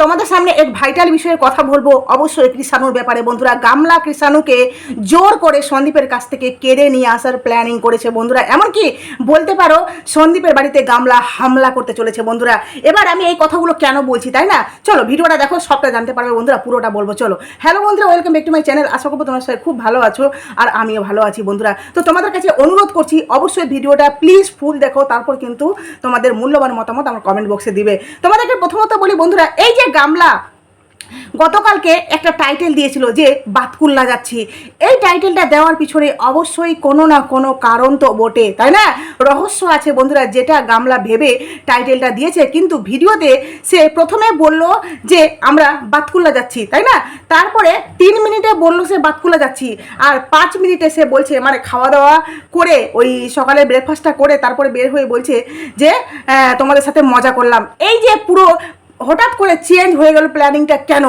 তোমাদের সামনে এক ভাইটাল বিষয়ে কথা বলব। অবশ্যই কৃষাণুর ব্যাপারে বন্ধুরা, গামলা কৃষাণুকে জোর করে সন্দীপের কাছ থেকে কেড়ে নিয়ে আসার প্ল্যানিং করেছে বন্ধুরা। এমনকি বলতে পারো, সন্দীপের বাড়িতে গামলা হামলা করতে চলেছে বন্ধুরা। এবার আমি এই কথাগুলো কেন বলছি, তাই না? চলো, ভিডিওটা দেখো, সবটা জানতে পারবে বন্ধুরা, পুরোটা বলব, চলো। হ্যালো বন্ধুরা welcome back to my channel আশা করব তোমার সাথে খুব ভালো আছো, আর আমিও ভালো আছি বন্ধুরা। তো তোমাদের কাছে অনুরোধ করছি, অবশ্যই ভিডিওটা প্লিজ ফুল দেখো, তারপর কিন্তু তোমাদের মূল্যবান মতামত আমার কমেন্ট বক্সে দিবে। তোমাদেরকে প্রথমত বলি বন্ধুরা, এই যে গামলা গতকালকে একটা টাইটেল দিয়েছিল যে বাতকুল্লা যাচ্ছি। এই টাইটেলটা দেওয়ার পিছনে অবশ্যই কোনো না কোনো কারণ তো বটে, তাই না? রহস্য আছে বন্ধুরা, যেটা গামলা ভেবে টাইটেলটা দিয়েছে, কিন্তু ভিডিওতে সে প্রথমে বলল যে আমরা বাতকুল্লা যাচ্ছি, তাই না? তারপরে তিন মিনিটে বলল সে বাতকুল্লা যাচ্ছি, আর পাঁচ মিনিটে সে বলছে মানে খাওয়া দাওয়া করে, ওই সকালে ব্রেকফাস্টটা করে, তারপরে বের হয়ে বলছে যে তোমাদের সাথে মজা করলাম। এই যে পুরো হঠাৎ করে চেঞ্জ হয়ে গেল প্ল্যানিংটা কেন?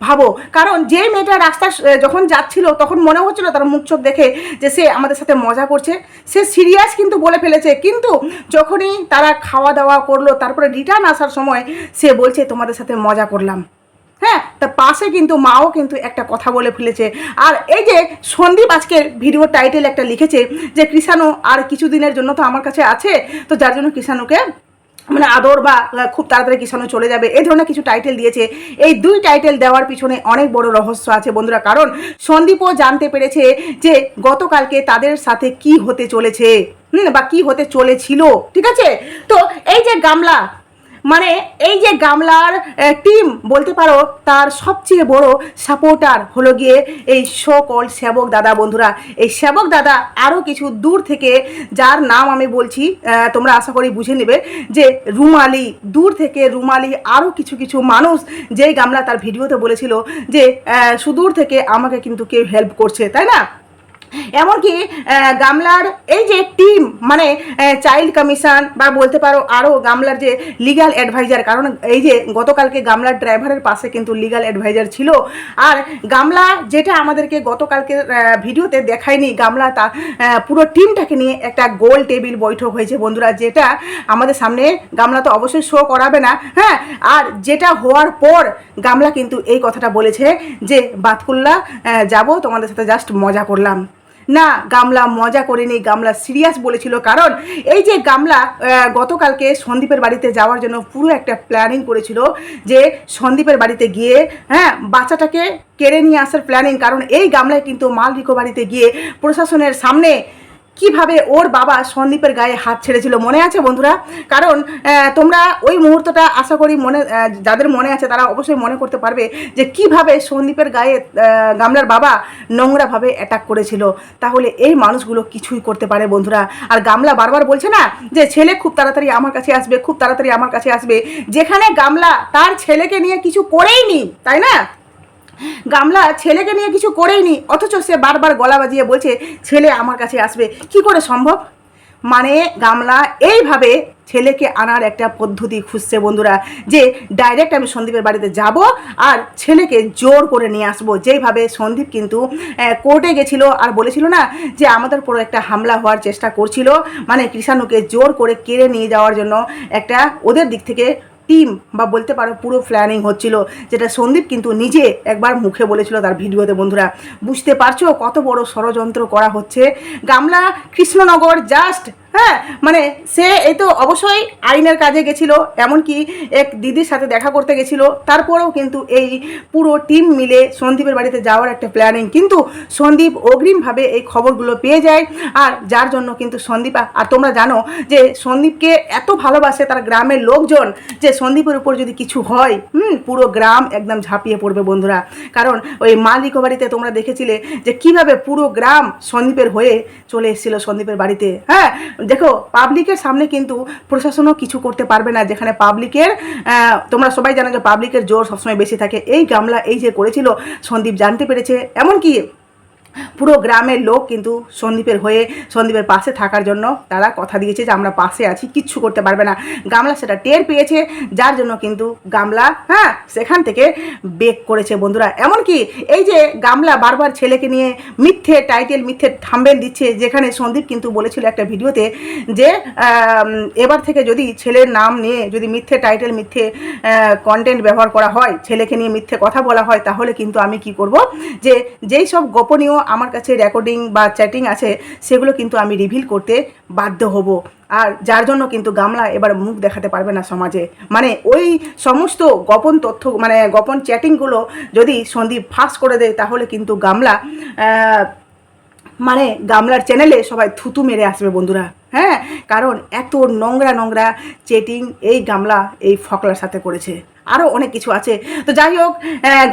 ভাবো, কারণ যে মেয়েটা রাস্তা যখন যাচ্ছিল, তখন মনে হচ্ছিল তার মুখ চোখ দেখে যে সে আমাদের সাথে মজা করছে। সে সিরিয়াস কিন্তু বলে ফেলেছে। কিন্তু যখনই তারা খাওয়া দাওয়া করল, তারপরে রিটার্ন আসার সময় সে বলছে, তোমাদের সাথে মজা করলাম। হ্যাঁ তার পাশে কিন্তু মাও কিন্তু একটা কথা বলে ফেলেছে। আর এই যে সন্দীপ আজকের ভিডিও টাইটেল একটা লিখেছে যে, কৃষাণু আর কিছুদিনের জন্য তো আমার কাছে আছে। তো যার জন্য কৃষাণুকে মানে আদর বা খুব তাড়াতাড়ি কিষানো চলে যাবে। এই ধরনের কিছু টাইটেল দিয়েছে। এই দুই টাইটেল দেওয়ার পিছনে অনেক বড় রহস্য আছে বন্ধুরা। কারণ সন্দীপও জানতে পেরেছে যে, গতকালকে তাদের সাথে কি হতে চলেছে বা কি হতে চলেছিল, ঠিক আছে? তো এই যে গামলা মানে এই যে গামলার টিম বলতে পারো, তার সবচেয়ে বড় সাপোর্টার হলো গিয়ে এই সকল সেবক দাদা বন্ধুরা। এই সেবক দাদা আরও কিছু দূর থেকে, যার নাম আমি বলছি তোমরা আশা করি বুঝে নেবে যে রুমালি, দূর থেকে রুমালি আরও কিছু কিছু মানুষ যেই গামলা তার ভিডিওতে বলেছিল যে সুদূর থেকে আমাকে কিন্তু কেউ হেল্প করছে, তাই না? এমনকি গামলার এই যে টিম মানে চাইল্ড কমিশন বা বলতে পারো আরও গামলার যে লিগ্যাল অ্যাডভাইজার কারণ এই যে গতকালকে গামলার ড্রাইভারের পাশে কিন্তু লিগ্যাল অ্যাডভাইজার ছিল। আর গামলা যেটা আমাদেরকে গতকালকে ভিডিওতে দেখায়নি, গামলা তা পুরো টিমটাকে নিয়ে একটা গোল টেবিল বৈঠক হয়েছে বন্ধুরা, যেটা আমাদের সামনে গামলা তো অবশ্যই শো করাবে না হ্যাঁ? আর যেটা হওয়ার পর গামলা কিন্তু এই কথাটা বলেছে যে, বাতকুল্লা যাব, তোমাদের সাথে জাস্ট মজা করলাম। না, গামলা মজা করেনি, গামলা সিরিয়াস বলেছিল। কারণ এই যে গামলা গতকালকে সন্দীপের বাড়িতে যাওয়ার জন্য পুরো একটা প্ল্যানিং করেছিল যে সন্দীপের বাড়িতে গিয়ে হ্যাঁ বাচ্চাটাকে কেড়ে নিয়ে আসার প্ল্যানিং কারণ এই গামলায় কিন্তু মাল বাড়িতে গিয়ে প্রশাসনের সামনে কীভাবে ওর বাবা সন্দীপের গায়ে হাত ছেড়েছিল মনে আছে বন্ধুরা? কারণ তোমরা ওই মুহূর্তটা আশা করি মনে যাদের মনে আছে তারা অবশ্যই মনে করতে পারবে যে কীভাবে সন্দীপের গায়ে গামলার বাবা নোংরাভাবে অ্যাটাক করেছিল। তাহলে এই মানুষগুলো কিছুই করতে পারে বন্ধুরা। আর গামলা বারবার বলছে না যে ছেলে খুব তাড়াতাড়ি আমার কাছে আসবে, খুব তাড়াতাড়ি আমার কাছে আসবে। যেখানে গামলা তার ছেলেকে নিয়ে কিছু করেই নি তাই না? গামলা ছেলেকে নিয়ে কিছু করেইনি অথচ সে বারবার গলা বাজিয়ে বলছে, ছেলে আমার কাছে আসবে, কি করে সম্ভব? মানে গামলা এইভাবে ছেলেকে আনার একটা পদ্ধতি খুঁজছে বন্ধুরা, যে ডাইরেক্ট আমি সন্দীপের বাড়িতে যাব আর ছেলেকে জোর করে নিয়ে আসব। যেইভাবে সন্দীপ কিন্তু কোর্টে গেছিল আর বলেছিল না যে আমাদের পুরো একটা হামলা হওয়ার চেষ্টা করছিল মানে কৃষাণুকে জোর করে কেড়ে নিয়ে যাওয়ার জন্য একটা ওদের দিক থেকে টিম বা বলতে পারো পুরো প্ল্যানিং হচ্ছিল, যেটা সন্দীপ কিন্তু নিজে একবার মুখে বলেছিল তার ভিডিওতে, বন্ধুরা। বুঝতে পারছ কত বড় ষড়যন্ত্র করা হচ্ছে? গামলা কৃষ্ণনগর জাস্ট হ্যাঁ মানে সে এই তো অবশ্যই আইনের কাজে গেছিল, এমনকি এক দিদির সাথে দেখা করতে গেছিল। তারপরেও কিন্তু এই পুরো টিম মিলে সন্দীপের বাড়িতে যাওয়ার একটা প্ল্যানিং কিন্তু সন্দীপ অগ্রিমভাবে এই খবরগুলো পেয়ে যায়, আর যার জন্য কিন্তু সন্দীপ, আর তোমরা জানো যে সন্দীপকে এত ভালোবাসে তার গ্রামের লোকজন যে সন্দীপের উপর যদি কিছু হয়, হুম, পুরো গ্রাম একদম ঝাঁপিয়ে পড়বে বন্ধুরা। কারণ ওই মালিক বাড়িতে তোমরা দেখেছিলে যে কীভাবে পুরো গ্রাম সন্দীপের হয়ে চলে এসেছিল সন্দীপের বাড়িতে। হ্যাঁ দেখো পাবলিকের সামনে কিন্তু প্রশাসনও কিছু করতে পারবে না, যেখানে পাবলিকের তোমরা সবাই জানো যে পাবলিকের জোর সবসময় বেশি থাকে। এই গামলা এই যে করেছিল, সন্দীপ জানতে পেরেছে। এমনকি পুরো গ্রামের লোক কিন্তু সন্দীপের হয়ে সন্দীপের পাশে থাকার জন্য তারা কথা দিয়েছে যে আমরা পাশে আছি, কিচ্ছু করতে পারবে না। গামলা সেটা টের পেয়েছে, যার জন্য কিন্তু গামলা হ্যাঁ সেখান থেকে বেক করেছে বন্ধুরা। এমনকি এই যে গামলা বারবার ছেলেকে নিয়ে মিথ্যে টাইটেল মিথ্যে থাম্বেল দিচ্ছে, যেখানে সন্দীপ কিন্তু বলেছিল একটা ভিডিওতে যে এবার থেকে যদি ছেলের নাম নিয়ে যদি মিথ্যে টাইটেল মিথ্যে কন্টেন্ট ব্যবহার করা হয়, ছেলেকে নিয়ে মিথ্যে কথা বলা হয়, তাহলে কিন্তু আমি কি করব? যে, যেই সব গোপনীয় আমার কাছে রেকর্ডিং বা চ্যাটিং আছে, সেগুলো কিন্তু আমি রিভিল করতে বাধ্য হব। আর যার জন্য কিন্তু গামলা এবার মুখ দেখাতে পারবে না সমাজে। মানে ওই সমস্ত গোপন তথ্য মানে গোপন চ্যাটিংগুলো যদি সন্দীপ ফাঁস করে দেয়, তাহলে কিন্তু গামলা মানে গামলার চ্যানেলে সবাই থুতু মেরে আসবে বন্ধুরা। হ্যাঁ কারণ এত নোংরা নোংরা চেটিং এই গামলা এই ফকলার সাথে করেছে। আরও অনেক কিছু আছে। তো যাই হোক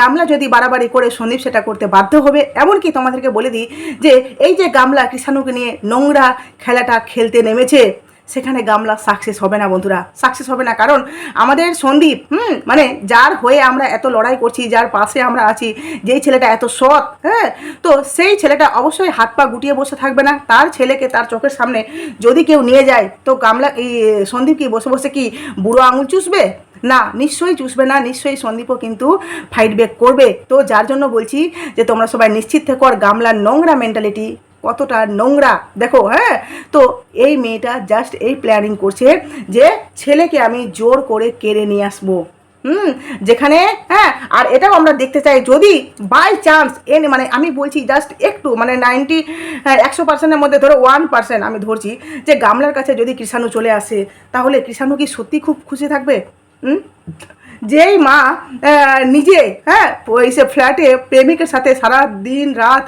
গামলা যদি বাড়াবাড়ি করে সন্দীপ সেটা করতে বাধ্য হবে, এমনকি তোমাদেরকে বলে দিই যে, এই যে গামলা কৃষাণুকে নিয়ে নোংরা খেলাটা খেলতে নেমেছে সেখানে গামলা সাকসেস হবে না বন্ধুরা সাকসেস হবে না। কারণ আমাদের সন্দীপ, হুম মানে যার হয়ে আমরা এত লড়াই করছি, যার পাশে আমরা আছি, যেই ছেলেটা এত সৎ হ্যাঁ তো সেই ছেলেটা অবশ্যই হাত পা গুটিয়ে বসে থাকবে না। তার ছেলেকে তার চোখের সামনে যদি কেউ নিয়ে যায়, তো গামলা, এই সন্দীপ কি বসে বসে কি বুড়ো আঙুল চুষবে? না, নিশ্চয়ই চুষবে না, নিশ্চয়ই সন্দীপও কিন্তু ফাইট ব্যাক করবে। তো যার জন্য বলছি যে তোমরা সবাই নিশ্চিত থেকো, আর গামলার নোংরা মেন্টালিটি কতটা নোংরা, দেখো হ্যাঁ? তো এই মেয়েটা জাস্ট এই প্ল্যানিং করছে যে ছেলেকে আমি জোর করে কেড়ে নিয়ে আসব। হুম? যেখানে হ্যাঁ? আর এটাও আমরা দেখতে চাই, যদি বাই চান্স এন মানে আমি বলছি জাস্ট একটু মানে নাইনটি একশো পার্সেন্টের মধ্যে ধরো ওয়ান পার্সেন্ট আমি ধরছি যে গামলার কাছে যদি কৃষাণু চলে আসে, তাহলে কৃষাণু কি সত্যি খুব খুশি থাকবে? হুম? যেই মা নিজে হ্যাঁ ওই সে ফ্ল্যাটে প্রেমিকের সাথে সারা দিন রাত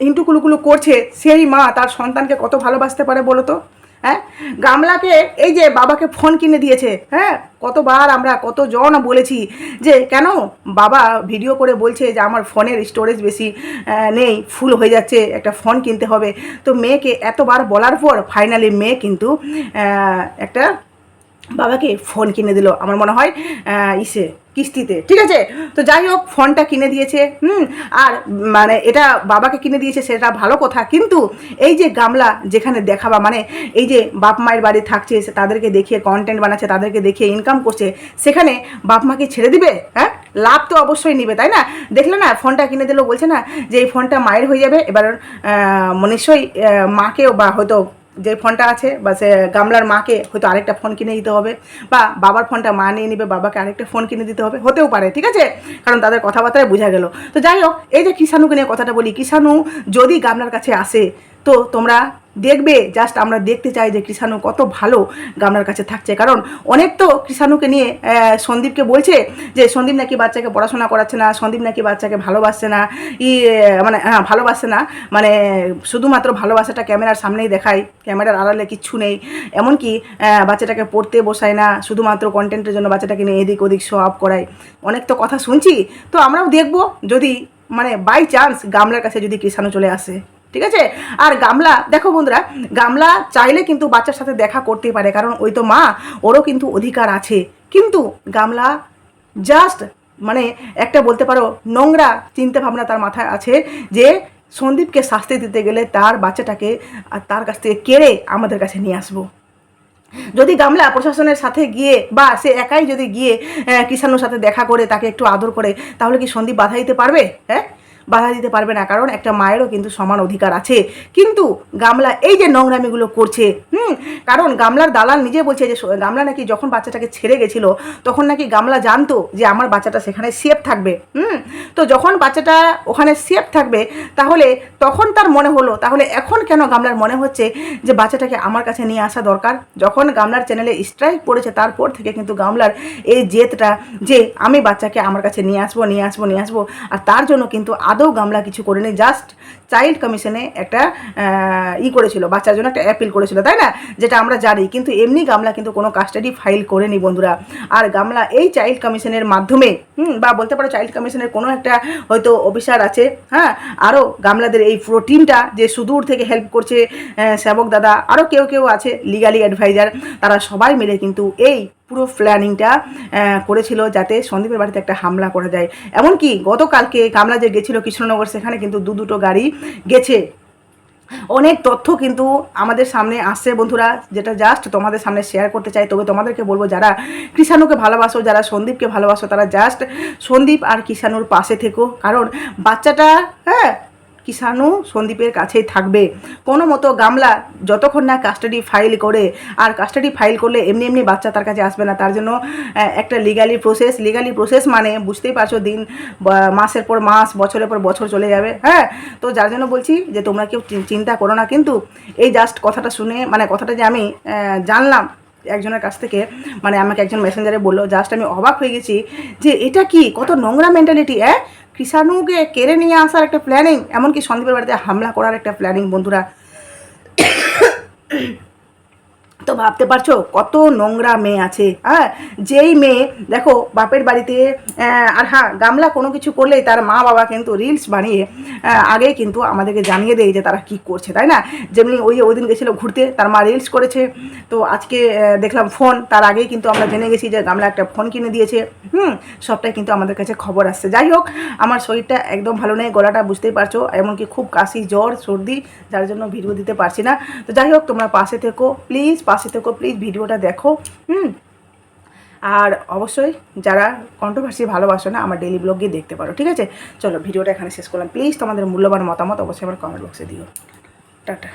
আহ, ইন্টু কুলুকুলু করছে সেই মা তার সন্তানকে কত ভালোবাসতে পারে বলো তো? হ্যাঁ? গামলাকে এই যে বাবাকে ফোন কিনে দিয়েছে হ্যাঁ? কতবার আমরা কতজন বলেছি যে কেন? বাবা ভিডিও করে বলছে যে আমার ফোনের স্টোরেজ বেশি নেই ফুল হয়ে যাচ্ছে একটা ফোন কিনতে হবে। তো মেয়েকে এতবার বলার পর ফাইনালি মেয়ে কিন্তু একটা বাবাকে ফোন কিনে দিল। আমার মনে হয় ইসে, কিস্তিতে। ঠিক আছে? তো যাই হোক, ফোনটা কিনে দিয়েছে, হুম? আর মানে এটা বাবাকে কিনে দিয়েছে, সেটা ভালো কথা। কিন্তু এই যে গামলা যেখানে দেখাবা মানে এই যে বাপ মায়ের বাড়ি থাকছে তাদেরকে দেখিয়ে কন্টেন্ট বানাচ্ছে, তাদেরকে দেখিয়ে ইনকাম করছে, সেখানে বাপ মাকে ছেড়ে দিবে? হ্যাঁ? লাভ তো অবশ্যই নিবে, তাই না? দেখলে না, ফোনটা কিনে দিল বলছে না যে, এই ফোনটা মায়ের হয়ে যাবে, এবার নিশ্চয়ই মাকেও বা হয়তো যে ফোনটা আছে বা সে গামলার মাকে হয়তো আরেকটা ফোন কিনে দিতে হবে বা বাবার ফোনটা মা নিয়ে নিবে, বাবাকে আরেকটা ফোন কিনে দিতে হবে, হতেও পারে, ঠিক আছে? কারণ তাদের কথাবার্তায় বোঝা গেল। তো যাই হোক, এই যে কিষাণুকে নিয়ে কথাটা বলি, কিষাণু যদি গামলার কাছে আসে, তো তোমরা দেখবে জাস্ট আমরা দেখতে চাই যে কৃষাণু কত ভালো গামলার কাছে থাকছে। কারণ অনেক তো কৃষাণুকে নিয়ে সন্দীপকে বলছে যে, সন্দীপ নাকি বাচ্চাকে পড়াশোনা করাচ্ছে না, সন্দীপ নাকি বাচ্চাকে ভালোবাসছে না, ই মানে হ্যাঁ ভালোবাসছে না মানে শুধুমাত্র ভালোবাসাটা ক্যামেরার সামনেই দেখায়, ক্যামেরার আড়ালে কিচ্ছু নেই। এমনকি বাচ্চাটাকে পড়তে বসায় না, শুধুমাত্র কন্টেন্টের জন্য বাচ্চাটাকে নিয়ে এদিক ওদিক শো আপ করায়। অনেক তো কথা শুনছি, তো আমরাও দেখব যদি মানে বাই চান্স গামলার কাছে যদি কৃষাণু চলে আসে। ঠিক আছে? আর গামলা, দেখো বন্ধুরা, গামলা চাইলে কিন্তু বাচ্চার সাথে দেখা করতেই পারে, কারণ ওই তো মা, ওরও কিন্তু অধিকার আছে। কিন্তু গামলা জাস্ট মানে একটা বলতে পারো, নোংরা চিন্তা ভাবনা তার মাথায় আছে যে সন্দীপকে শাস্তি দিতে গেলে তার বাচ্চাটাকে তার কাছ থেকে কেড়ে আমাদের কাছে নিয়ে আসব। যদি গামলা প্রশাসনের সাথে গিয়ে বা সে একাই যদি গিয়ে কিষাণুর সাথে দেখা করে, তাকে একটু আদর করে, তাহলে কি সন্দীপ বাধা দিতে পারবে? হ্যাঁ? বাধা দিতে পারবে না, কারণ একটা মায়েরও কিন্তু সমান অধিকার আছে। কিন্তু গামলা এই যে নোংরামিগুলো করছে, হুম, কারণ গামলার দালাল নিজে বলছে যে, গামলা নাকি যখন বাচ্চাটাকে ছেড়ে গেছিল, তখন নাকি গামলা জানতো যে আমার বাচ্চাটা সেখানে সেফ থাকবে, হুম। তো যখন বাচ্চাটা ওখানে সেফ থাকবে, তাহলে তখন তার মনে হলো, তাহলে এখন কেন গামলার মনে হচ্ছে যে বাচ্চাটাকে আমার কাছে নিয়ে আসা দরকার? যখন গামলার চ্যানেলে স্ট্রাইক পড়েছে, তারপর থেকে কিন্তু গামলার এই জেদটা যে আমি বাচ্চাকে আমার কাছে নিয়ে আসব নিয়ে আসব নিয়ে আসব, আর তার জন্য কিন্তু আদৌ গামলা কিছু করেনি জাস্ট চাইল্ড কমিশনে একটা ই করেছিল, বাচ্চার জন্য একটা অ্যাপিল করেছিল, তাই না? যেটা আমরা জানি, কিন্তু এমনি গামলা কিন্তু কোনো কাস্টাডি ফাইল করেনি বন্ধুরা। আর গামলা এই চাইল্ড কমিশনের মাধ্যমে বা বলতে পারো চাইল্ড কমিশনের কোনো একটা হয়তো অফিসার আছে হ্যাঁ আরও গামলাদের এই পুরো টিমটা যে সুদূর থেকে হেল্প করছে সেবক দাদা, আরও কেউ কেউ আছে লিগালি অ্যাডভাইজার তারা সবাই মিলে কিন্তু এই পুরো প্ল্যানিংটা করেছিল যাতে সন্দীপের বাড়িতে একটা হামলা করা যায়। এমনকি গতকালকে কামলা যে গেছিল কৃষ্ণনগর, সেখানে কিন্তু দু দুটো গাড়ি গেছে। অনেক তথ্য কিন্তু আমাদের সামনে আসছে বন্ধুরা, যেটা জাস্ট তোমাদের সামনে শেয়ার করতে চাই। তবে তোমাদেরকে বলব, যারা কৃষাণুকে ভালোবাসো, যারা সন্দীপকে ভালোবাসো, তারা জাস্ট সন্দীপ আর কৃষাণুর পাশে থেকো। কারণ বাচ্চাটা হ্যাঁ কিষাণু সন্দীপের কাছেই থাকবে। কোনো মতো গামলা যতক্ষণ না কাস্টাডি ফাইল করে, আর কাস্টাডি ফাইল করলে এমনি এমনি বাচ্চা তার কাছে আসবে না। তার জন্য একটা লিগালি প্রসেস লিগালি প্রসেস মানে বুঝতেই পারছ দিন মাসের পর মাস, বছরের পর বছর চলে যাবে হ্যাঁ? তো যার জন্য বলছি যে তোমরা কেউ চিন্তা করো না। কিন্তু এই জাস্ট কথাটা শুনে মানে কথাটা যে আমি জানলাম একজনের কাছ থেকে মানে আমাকে একজন মেসেঞ্জারে বলল জাস্ট আমি অবাক হয়ে গেছি যে এটা কি? কত নোংরা মেন্টালিটি হ্যাঁ কৃষাণুকে কেড়ে নিয়ে আসার একটা প্ল্যানিং এমনকি সন্দীপের বাড়িতে হামলা করার একটা প্ল্যানিং বন্ধুরা। তো ভাবতে পারছ? কত নোংরা মেয়ে আছে হ্যাঁ? যেই মেয়ে, দেখো, বাপের বাড়িতে আর হ্যাঁ গামলা কোনো কিছু করলেই তার মা বাবা কিন্তু রিলস বানিয়ে আগেই কিন্তু আমাদেরকে জানিয়ে দেয় যে তারা কি করছে, তাই না? যেমনি ওই ওই দিন গেছিল ঘুরতে, তার মা রিলস করেছে। তো আজকে দেখলাম ফোন তার আগেই কিন্তু আমরা জেনে গেছি যে গামলা একটা ফোন কিনে দিয়েছে। হুম, সবটাই কিন্তু আমাদের কাছে খবর আসছে। যাই হোক, আমার শরীরটা একদম ভালো নেই, গলাটা বুঝতেই পারছ, এমনকি খুব কাশি, জ্বর, সর্দি, যার জন্য ভিডিও দিতে পারছি না। তো যাই হোক, তোমরা পাশে থেকো প্লিজ পাশে থেকো প্লিজ ভিডিওটা দেখো, হুম? আর অবশ্যই যারা কন্ট্রোভার্সি ভালোবাসো না, আমার ডেলি ব্লগ গিয়ে দেখতে পারো, ঠিক আছে? চলো, ভিডিওটা এখানে শেষ করলাম। প্লিজ তোমাদের মূল্যবান মতামত অবশ্যই আমার কমেন্ট বক্সে দিও। টাটা।